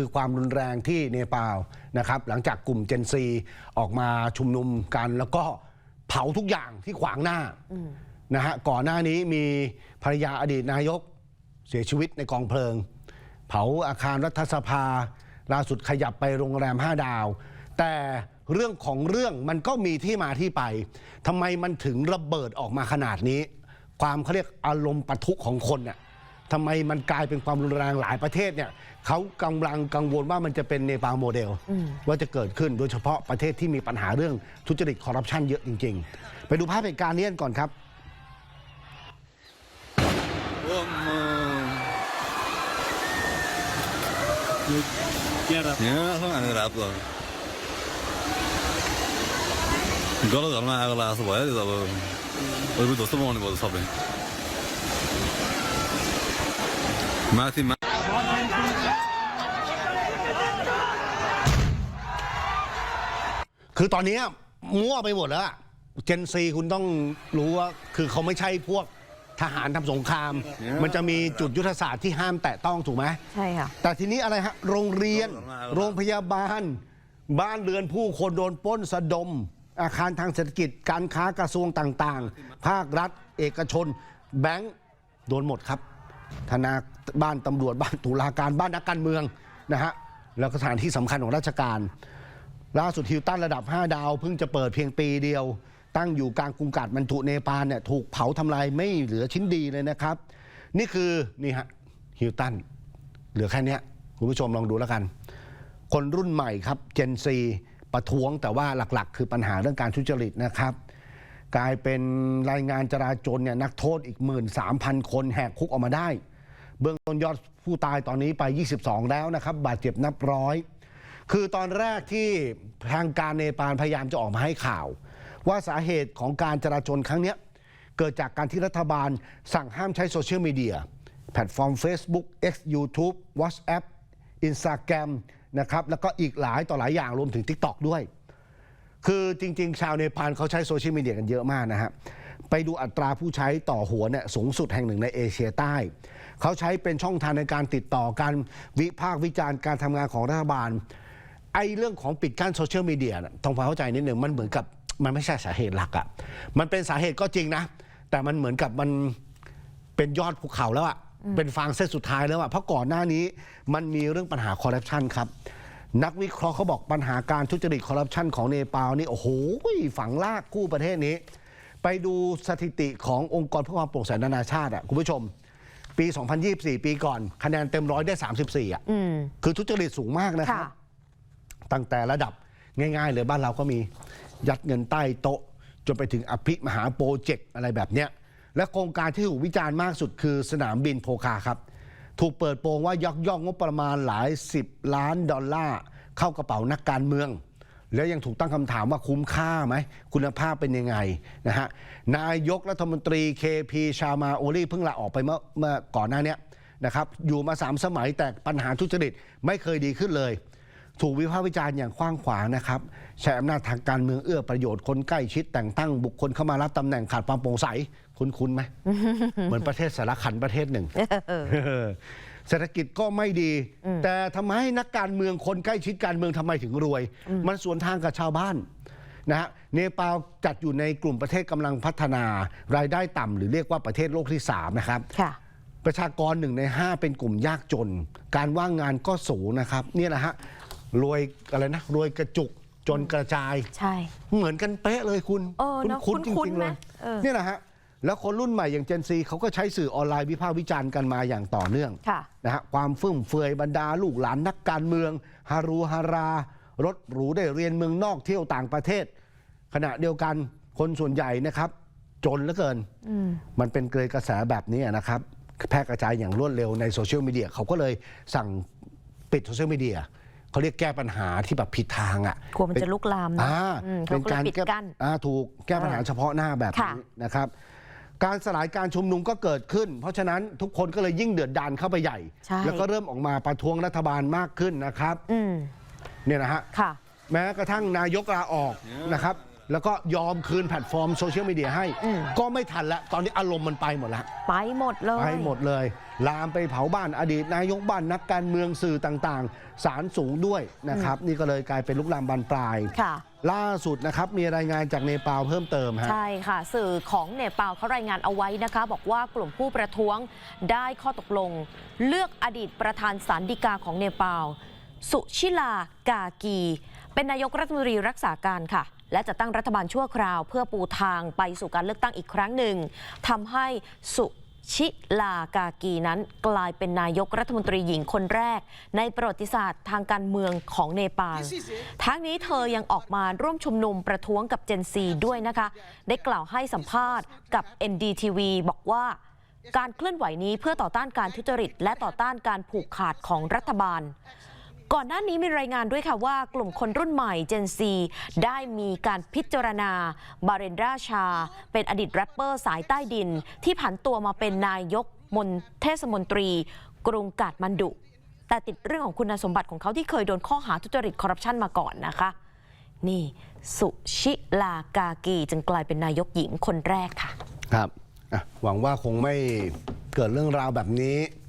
คือความรุนแรงที่เนปาลนะครับหลังจากกลุ่มเจนซีออกมาชุมนุมกันแล้วก็เผาทุกอย่างที่ขวางหน้านะฮะก่อนหน้านี้มีภรรยาอดีตนายกเสียชีวิตในกองเพลิง เผาอาคารรัฐสภา ล่าสุดขยับไปโรงแรม 5 ดาว แต่เรื่องของเรื่องมันก็มีที่มาที่ไปทำไมมันถึงระเบิดออกมาขนาดนี้ ความเขาเรียกอารมณ์ปะทุของคนน่ะ ทำไมมันกลายเป็นความรุนแรงหลายประเทศเนี่ยเขากำลังกังวลว่ามันจะเป็นเนปาลโมเดล ว่าจะเกิดขึ้นโดยเฉพาะประเทศที่มีปัญหาเรื่องทุจริตคอร์รัปชันเยอะจริง ๆ ไปดูภาพเหตุการณ์นี้กันก่อนครับ Get up. Ja, sånn er det rett da. Galo galma agla asu baya da ba. Oy bu dostu moni bodu sabri. Mati ma คือตอนนี้มั่วไปหมดแล้วเจนซีคุณต้องรู้ว่าคือเขาไม่ใช่พวกทหารทำสงคราม มันจะมีจุดยุทธศาสตร์ที่ห้ามแตะต้องถูกไหมใช่ค่ะ แต่ทีนี้อะไรฮะ โรงเรียน โรงพยาบาล บ้านเรือนผู้คนโดนปล้นสะดม อาคารทางเศรษฐกิจ การค้ากระทรวงต่าง ๆ ภาครัฐ เอกชน แบงก์โดนหมดครับ ธนาบ้านตำรวจบ้านตุลาการบ้านนักการเมืองนะฮะแล้วก็สถานที่สำคัญของราชการ ล่าสุดฮิลตันระดับ 5 ดาวเพิ่งจะเปิดเพียงปีเดียว ตั้งอยู่กลางกรุงกาดมันถุเนปาลเนี่ยถูกเผาทำลายไม่เหลือชิ้นดีเลยนะครับ นี่คือนี่ฮะฮิลตันเหลือแค่นี้คุณผู้ชมลองดูแล้วกัน คนรุ่นใหม่ครับเจนซีประท้วงแต่ว่าหลักๆ คือปัญหาเรื่องการทุจริตนะครับ กลายเป็นรายงานจราจรเนี่ยนักโทษอีก 13,000 คนแหกคุกออกมาได้ เบื้องต้นยอดผู้ตายตอนนี้ไป 22 แล้วนะครับ บาดเจ็บนับร้อย คือตอนแรกที่ทางการเนปาลพยายามจะออกมาให้ข่าว ว่าสาเหตุของการจราจรครั้งนี้เกิดจากการที่รัฐบาลสั่งห้ามใช้โซเชียลมีเดียแพลตฟอร์ม Facebook X YouTube WhatsApp Instagram นะครับแล้วก็อีกหลายต่อหลายอย่างรวมถึง TikTok ด้วย คือจริง ๆ ชาวเนปาลเขาใช้โซเชียลมีเดียกันเยอะมากนะฮะ ไปดูอัตราผู้ใช้ต่อหัวเนี่ยสูงสุดแห่งหนึ่งในเอเชียใต้ เขาใช้เป็นช่องทางในการติดต่อการวิพากษ์วิจารณ์การทำงานของรัฐบาล ไอ้เรื่องของปิดกั้นโซเชียลมีเดียน่ะต้องความเข้าใจนิดหนึ่งมันเหมือนกับมันไม่ใช่สาเหตุหลักอะ่ะ มันเป็นสาเหตุก็จริงนะ แต่มันเหมือนกับมันเป็นยอดภูเขาแล้วอะ่ะ เป็นฟางเส้นสุดท้ายแล้วอะ่ะ เพราะก่อนหน้านี้มันมีเรื่องปัญหาคอร์รัปชันครับ นักวิเคราะห์เขาบอกปัญหาการทุจริตคอร์รัปชันของเนปาลนี่โอ้โหฝังลากคู่ประเทศนี้ ไปดูสถิติขององค์กรเพื่อความโปร่งใสนานาชาติอะคุณผู้ชม ปี 2024 ปีก่อน คะแนนเต็มร้อยได้ 34อะอืมคือทุจริตสูงมากนะคค่ะรับตั้งแต่ระดับง่ายๆเลยบ้านเราก็มียัดเงินใต้โต๊ะ จนไปถึงอภิมหาโปรเจกต์อะไรแบบเนี้ยและโครงการที่ถูกวิจารณ์มากสุดคือสนามบินโพคาครับ ถูกเปิดโปงว่ายักยอกงบประมาณหลายสิบล้านดอลลาร์เข้ากระเป๋านักการเมือง แล้วยังถูกตั้งคำถามว่าคุ้มค่าไหม คุณภาพเป็นยังไงนะฮะนายกรัฐมนตรีเคพีชามาโอลีเพิ่งลาออกไปเมื่อเมื่อก่อนหน้านี้นะครับอยู่มาสามสมัยแต่ปัญหาทุจริตไม่เคยดีขึ้นเลย ถูกวิพากษ์วิจารณ์อย่างกว้างขวางนะครับใช้อำนาจทางการเมืองเอื้อประโยชน์คนใกล้ชิดแต่งตั้งบุคคลเข้ามารับตำแหน่งขาดความโปร่งใส คุ้นๆไหม เหมือนประเทศสารขันประเทศหนึ่ง เศรษฐกิจก็ไม่ดี แต่ทำไมนักการเมืองคนใกล้ชิดการเมืองทำไมถึงรวย มันสวนทางกับชาวบ้านนะฮะเนปาลจัดอยู่ในกลุ่มประเทศกำลังพัฒนารายได้ต่ำหรือเรียกว่าประเทศโลกที่สามนะครับ ค่ะ ประชากรหนึ่งในห้าเป็นกลุ่มยากจน การว่างงานก็สูงนะครับ เนี่ยนะฮะ รวยอะไรนะรวยกระจุกจนกระจาย ใช่ เหมือนกันเป๊ะเลยคุณเออเนอะคุ้นๆจคุ้นๆริงๆไหเลมยเออเนี่ยนะฮะแล้วคนรุ่นใหม่อย่างเจนซีเขาก็ใช้สื่อออนไลน์วิพากษ์วิจารณ์กันมาอย่างต่อเนื่อง ค่ะ นะฮะความฟุ่มเฟือยบรรดาลูกหลานนักการเมืองฮารูฮารารถหรูได้เรียนเมืองนอกเที่ยวต่างประเทศ ขณะเดียวกันคนส่วนใหญ่นะครับ จนเหลือเกิน อืม มันเป็นเกยกระแสแบบนี้นะครับ แพร่กระจายอย่างรวดเร็วในโซเชียลมีเดียเขาก็เลยสั่งปิดโซเชียลมีเดีย เขาเรียกแก้ปัญหาที่แบบผิดทางอะกลัวมันจะลุกลามนะอ่าอืมเขาก็เลยปิดแก้กั้น อ่าถูกแก้ปัญหาเออเฉพาะหน้าแบบค่ะ นี้นะครับ การสลายการชุมนุมก็เกิดขึ้น เพราะฉะนั้นทุกคนก็เลยยิ่งเดือดดานเข้าไปใหญ่ ใช่ แล้วก็เริ่มออกมาประท้วงรัฐบาลมากขึ้นนะครับอืมเนี่ยนะฮะ ค่ะ แม้กระทั่งนายกลาออกนะครับ แล้วก็ยอมคืนแพลตฟอร์มโซเชียลมีเดียให้ ก็ไม่ทันแล้วตอนนี้อารมณ์มันไปหมดแล้วไปหมดเลย ไปหมดเลย ลามไปเผาบ้านอดีตนายกบ้านนักการเมืองสื่อต่างๆ สารสูงด้วยนะครับ นี่ก็เลยกลายเป็นลุกลามบานปลายค่ะล่าสุดนะครับมีรายงานจากเนปาลเพิ่มเติมฮะใช่ค่ะ สื่อของเนปาลเขารายงานเอาไว้นะคะ บอกว่ากลุ่มผู้ประท้วงได้ข้อตกลง เลือกอดีตประธานศาลฎีกาของเนปาลสุชิลากากี เป็นนายกรัฐมนตรีรักษาการค่ะ และจะตั้งรัฐบาลชั่วคราว เพื่อปูทางไปสู่การเลือกตั้งอีกครั้งหนึ่งทำให้สุชิลากากีนั้นกลายเป็นนายกรัฐมนตรีหญิงคนแรก ในประวัติศาสตร์ทางการเมืองของเนปาล ทั้งนี้เธอยังออกมาร่วมชุมนุมประท้วงกับเจนซีด้วยนะคะ ได้กล่าวให้สัมภาษณ์กับ NDTV บอกว่าการเคลื่อนไหวนี้เพื่อต่อต้านการทุจริต และต่อต้านการผูกขาดของรัฐบาล ก่อนหน้านี้มีรายงานด้วยค่ะว่ากลุ่มคนรุ่นใหม่เจนซีได้มีการพิจารณาบาเรนราชา เป็นอดีตแรปเปอร์สายใต้ดิน ที่ผันตัวมาเป็นนายกมนเทศมนตรี กรุงกาดมันดุ แต่ติดเรื่องของคุณสมบัติของเขาที่เคยโดนข้อหาทุจริตคอร์รัปชันมาก่อนนะคะ นี่สุชิลากากีจึงกลายเป็นนายกหญิงคนแรกค่ะ ครับอะหวังว่าคงไม่เกิดเรื่องราวแบบนี้